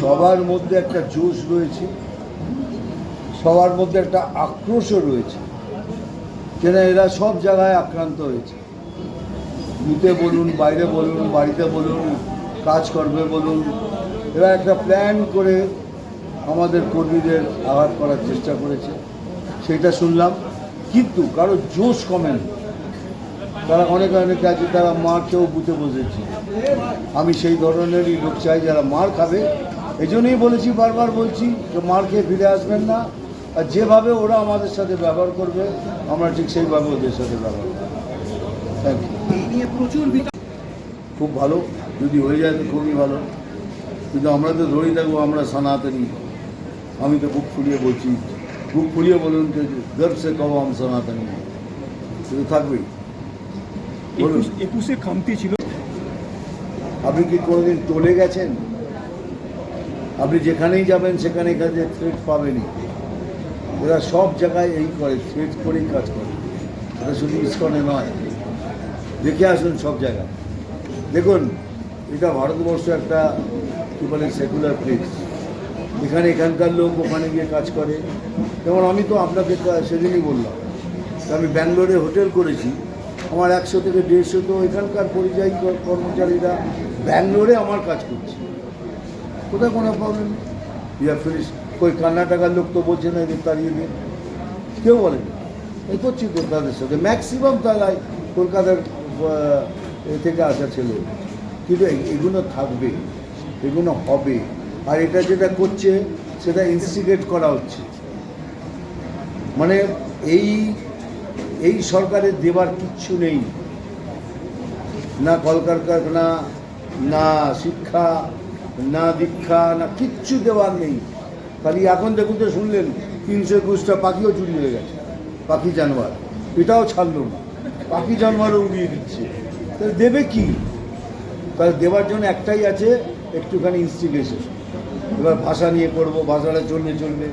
সবার মধ্যে একটা জোশ রয়েছে, সবার মধ্যে একটা আক্রোশও রয়েছে। কেন এরা সব জায়গায় আক্রান্ত হয়েছে। বুথে বলুন, বাইরে বলুন, বাড়িতে বলুন, কাজ করবে বলুন, এরা একটা প্ল্যান করে আমাদের কর্মীদের আঘাত করার চেষ্টা করেছে। সেটা শুনলাম, কিন্তু কারও জোশ কমেন। তারা অনেক, অনেকে আছে, তারা মার খেয়েও বুথে বসেছে। আমি সেই ধরনেরই লোক চাই যারা মার খাবে এই জন্যই বলেছি বারবার বলছি যে মার খেয়ে ফিরে আসবেন না। আর যেভাবে ওরা আমাদের সাথে ব্যবহার করবে আমরা ঠিক সেইভাবে ওদের সাথে ব্যবহার করব। থ্যাংক ইউ খুব ভালো। যদি হয়ে যায় তো খুবই ভালো। কিন্তু আমরা তো ধরেই থাকব আমরা সনাতনী। আমি তো বুক ফুলিয়ে বলছি বুক ফুলিয়ে বলুন যে গর্ব সে কব আমি সনাতনী। শুধু থাকবেই। একুশে খামতি ছিল। আপনি কি কোনোদিন টলে গেছেন? আপনি যেখানেই যাবেন, সেখানে কাজে থ্রেট পাবেনই। ওরা সব জায়গায় এই করে থ্রেট করেই কাজ করে। এটা শুধু ইস্কনে নয়। দেখে আসুন সব জায়গায় দেখুন, এটা ভারতবর্ষ একটা, কী বলে সেকুলার প্লেস এখানে এখানকার লোক ওখানে গিয়ে কাজ করে। যেমন আমি তো আপনাকে সেদিনই বললাম আমি ব্যাঙ্গালোরে হোটেল করেছি। আমার একশো থেকে দেড়শো তো এখানকার পরিযায়ী কর্মচারীরা ব্যাঙ্গালোরে আমার কাজ করছে। কোথায় কোনো প্রবলেম ইয়া ফিনিশ কই কর্ণাটকার লোক তো বলছে না এদের তাড়িয়ে দিন কেউ বলে এই করছি তো তাদের সাথে। ম্যাক্সিমাম তারাই কলকাতার এ থেকে আসা ছেলে। কিন্তু এগুলো থাকবে, এগুলো হবে। আর এটা যেটা করছে, সেটা ইনস্টিগেট করা হচ্ছে। মানে এই এই সরকারের দেবার কিচ্ছু নেই। না কলকারখানা, না শিক্ষা না দীক্ষা, না কিচ্ছু দেওয়ার নেই। খালি এখন দেখুন তো শুনলেন, তিনশো একুশটা পাখিও চুরি হয়ে গেছে, পাখি জানোয়ার। এটাও ছাড়লো না। পাখি জানোয়ারও উড়িয়ে দিচ্ছে। তাহলে দেবে কি? তাহলে দেওয়ার জন্য একটাই আছে, একটুখানি ইনস্টিগেশন এবার ভাষা নিয়ে করব, ভাষাটা চললে চলবে।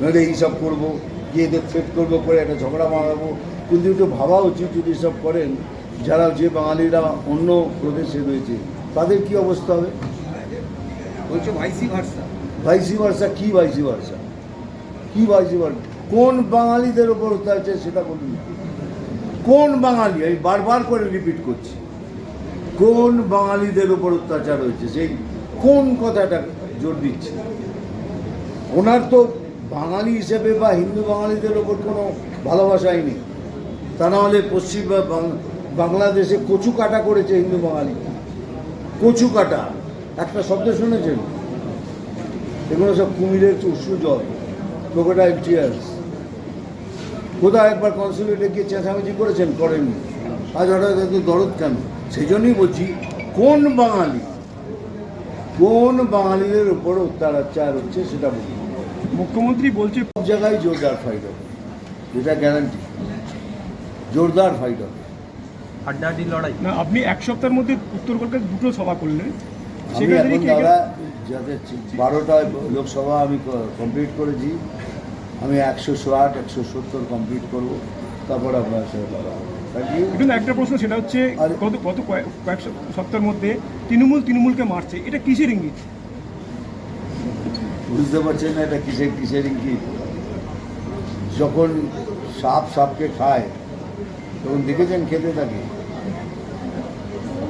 নইলে এইসব করব, গিয়ে এদের থ্রেট করব, করে একটা ঝগড়া মারাবো। কিন্তু একটু ভাবা উচিত যদি সব করেন, যারা যে বাঙালিরা অন্য প্রদেশে রয়েছে, তাদের কি অবস্থা হবে? বলছো ভাইসি ভার্সা ভাইসি ভার্সা কি ভাইসি ভার্সা কি ভাইসি ভার্সা কোন বাঙালিদের ওপর অত্যাচার সেটা বলুন কোন বাঙালি? আমি বারবার করে রিপিট করছি। কোন বাঙালিদের ওপর অত্যাচার হয়েছে সেই কোন কথাটা জোর দিচ্ছে? ওনার তো বাঙালি হিসেবে বা হিন্দু বাঙালিদের ওপর কোনো ভালোবাসাই নেই। তা নাহলে পশ্চিম বাংলাদেশে কচু কাটা করেছে হিন্দু বাঙালি। কচু কাটা একটা শব্দ শুনেছেন? এগুলো সব কুমিরের উৎসু জল ক্রোকোডাইল টিয়ার্স কোথাও একবার কনসুলেটে গিয়ে চেঁচামেচি করেছেন করেননি। আজ হঠাৎ এত দরদ কেন? সেই জন্যই বলছি কোন বাঙালি কোন বাঙালিদের উপর অত্যাচার হচ্ছে সেটা বলুন। মুখ্যমন্ত্রী বলছে সব জায়গায় জোরদার ফাইট হবে। এটা গ্যারান্টি জোরদার ফাইট হবে। হাড্ডাহাড্ডি লড়াই। না আপনি এক সপ্তাহের মধ্যে উত্তর কলকাতায় দুটো সভা করলেন। আমি সেখানে এখন দাদা যাতে বারোটায় লোকসভা আমি কমপ্লিট করেছি আমি একশো আট একশো সত্তর কমপ্লিট করব। তারপর আপনার সাথে কথা. কিন্তু একটা প্রশ্ন সেটা হচ্ছে গত গত কয়েক সপ্তাহের মধ্যে তৃণমূল তৃণমূলকে মারছে। এটা কিসের ইঙ্গিত? বুঝতে পারছেন না এটা কিসের কিসের ইঙ্গিত? যখন সাপ সাপকে খায় তখন দেখেছেন খেতে থাকে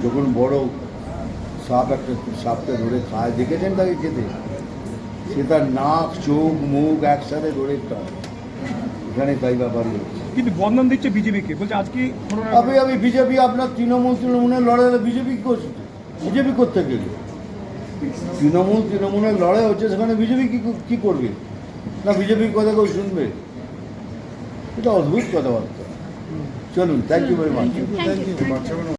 যখন বড় সাপ একটা সাপকে ধরে খায়। দেখেছেন তাকে খেতে? সে তার নাক চোখ মুখ একসাথে ধরে খায়। এখানে তাই ব্যাপার হচ্ছে। কিন্তু বদনাম দিচ্ছে বিজেপিকে। বলছে আজকে করোনা আমি আমি বিজেপি আপনার তৃণমূল তৃণমূলের লড়াই বিজেপি করছে? বিজেপি করতে গেলে। তৃণমূল তৃণমূলের লড়াই হচ্ছে সেখানে বিজেপি কি কি করবে? না বিজেপির কথা কেউ শুনবে? এটা অদ্ভুত কথাবার্তা। চলুন থ্যাংক ইউ ভেরি মাচ.